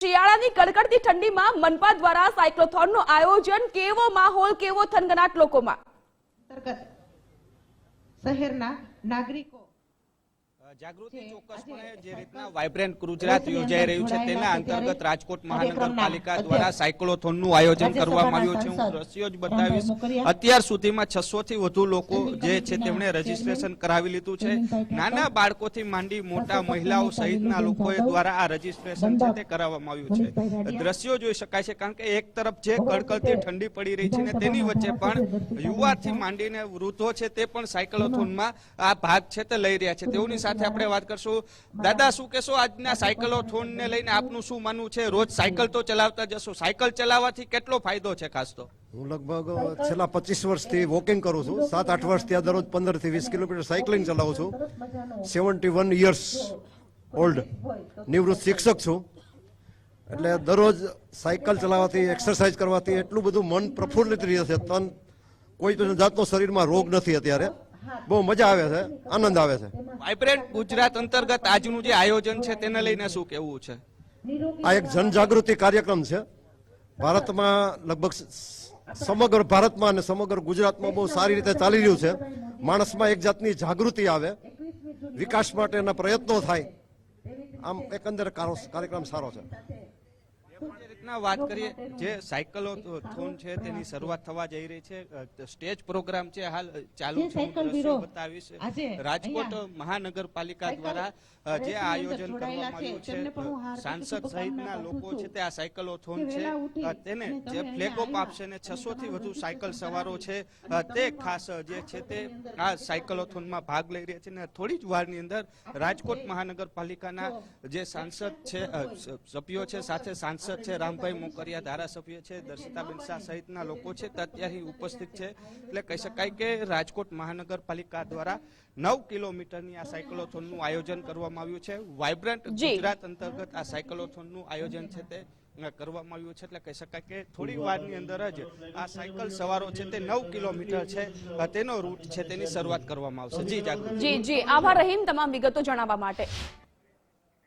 શિયાળાની કડકડતી ઠંડીમાં મનપા દ્વારા સાયક્લોથોનનું આયોજન કેવો માહોલ કેવો થનગનાટ લોકોમાં? શહેરના નાગરિકો જાગૃતિ ચોક્કસપણે જે રીતના વાઇબ્રન્ટ ગુજરાત યોજાઈ રહ્યું છે તેના અંતર્ગત રાજકોટ મહાનગરપાલિકા દ્વારા સાયક્લોથોનનું આયોજન કરવામાં આવ્યું છે. હું દ્રશ્યો જ બતાવીશ. અત્યાર સુધીમાં છસો થી વધુ લોકો જે છે તેમણે રજીસ્ટ્રેશન કરાવી લીધું છે. નાના બાળકોથી માંડી મોટા મહિલાઓ સહિતના લોકોએ દ્વારા આ રજીસ્ટ્રેશન છે તે કરાવવામાં આવ્યું છે. દ્રશ્યો જોઈ શકાય છે કારણ કે એક તરફ જે કડકડતી ઠંડી પડી રહી છે ને તેની વચ્ચે પણ યુવાથી માંડીને વૃદ્ધો છે તે પણ સાયકલોથોનમાં આ ભાગ છે તે લઈ રહ્યા છે. તેઓની સાથે આપણે વાત કરશું. દાદા, શું કહેશો? આજના સાયકલોથોન ને લઈને આપનું શું માનવું છે? રોજ સાયકલ તો ચલાવતા જશો. સાયકલ ચલાવવાથી કેટલો ફાયદો છે ખાસ તો? હું લગભગ છેલ્લા પચીસ વર્ષથી વોકિંગ કરું છું. સાત, આઠ વર્ષથી આ દરરોજ પંદરથી વીસ કિલોમીટર સાયકલિંગ ચલાવું છું. સેવન્ટી વન યર્સ ઓલ્ડ નિવૃત્ત શિક્ષક છું. એટલે દરરોજ સાયકલ ચલાવવાથી એક્સરસાઇઝ કરવાથી એટલું બધું મન પ્રફુલ્લિત રહે છે. તન કોઈ જાતનો શરીરમાં રોગ નથી અત્યારે. બહુ મજા આવે છે આનંદ આવે છે. વાઇબ્રન્ટ ગુજરાત અંતર્ગત આજનું જે આયોજન છે તેને લઈને શું કેવું છે? આ એક જનજાગૃતિ કાર્યક્રમ છે. ભારતમાં લગભગ સમગ્ર ભારતમાં અને સમગ્ર ગુજરાતમાં બહુ સારી રીતે ચાલી રહ્યું છે. માણસમાં એક જાતની જાગૃતિ આવે. વિકાસ માટેના પ્રયત્નો થાય. આમ એકંદરે કારો- કાર્યક્રમ સારો છે. રીતના વાત કરીએ જે સાયકલોથોન છે તેની શરૂઆત થવા જઈ રહી છે. સ્ટેજ પ્રોગ્રામ છે હાલ ચાલુ છે સાયકલ બતાવીશ. રાજકોટ મહાનગરપાલિકા દ્વારા જે આયોજન કરવામાં આવ્યું છે, સાંસદ સહિતના લોકો છે તે આ સાયકલો થોન છે. તેને જે ફ્લેગ ઓફ આપશે ને છસો થી વધુ સાયકલ સવારો છે. તે ખાસ જે છે તે આ સાયકલોથોનમાં ભાગ લઈ રહ્યા છે ને થોડી જ વારની અંદર રાજકોટ મહાનગરપાલિકાના જે સાંસદ છે સભ્યો છે સાથે સાંસદ છે રામભાઈ મોકરિયા ધારાસભ્ય છે દર્શિતાબેન શાહ સહિતના લોકો છે તે અત્યારે ઉપસ્થિત છે. એટલે કહી શકાય કે રાજકોટ મહાનગરપાલિકા દ્વારા નવ કિલોમીટરની આ સાયકલોથોનનું આયોજન કરવામાં આવ્યું છે. વાઇબ્રન્ટ ગુજરાત અંતર્ગત આ સાયકલોથોનનું આયોજન છે તે કરવામાં આવ્યું છે. એટલે કહી શકાય કે થોડી વારની અંદર જ આ સાયકલ સવારો છે તે નવ કિલોમીટર છે તેનો રૂટ છે તેની શરૂઆત કરવામાં આવશે. જી જી જી. આભાર રહીમ તમામ વિગતો જણાવવા માટે.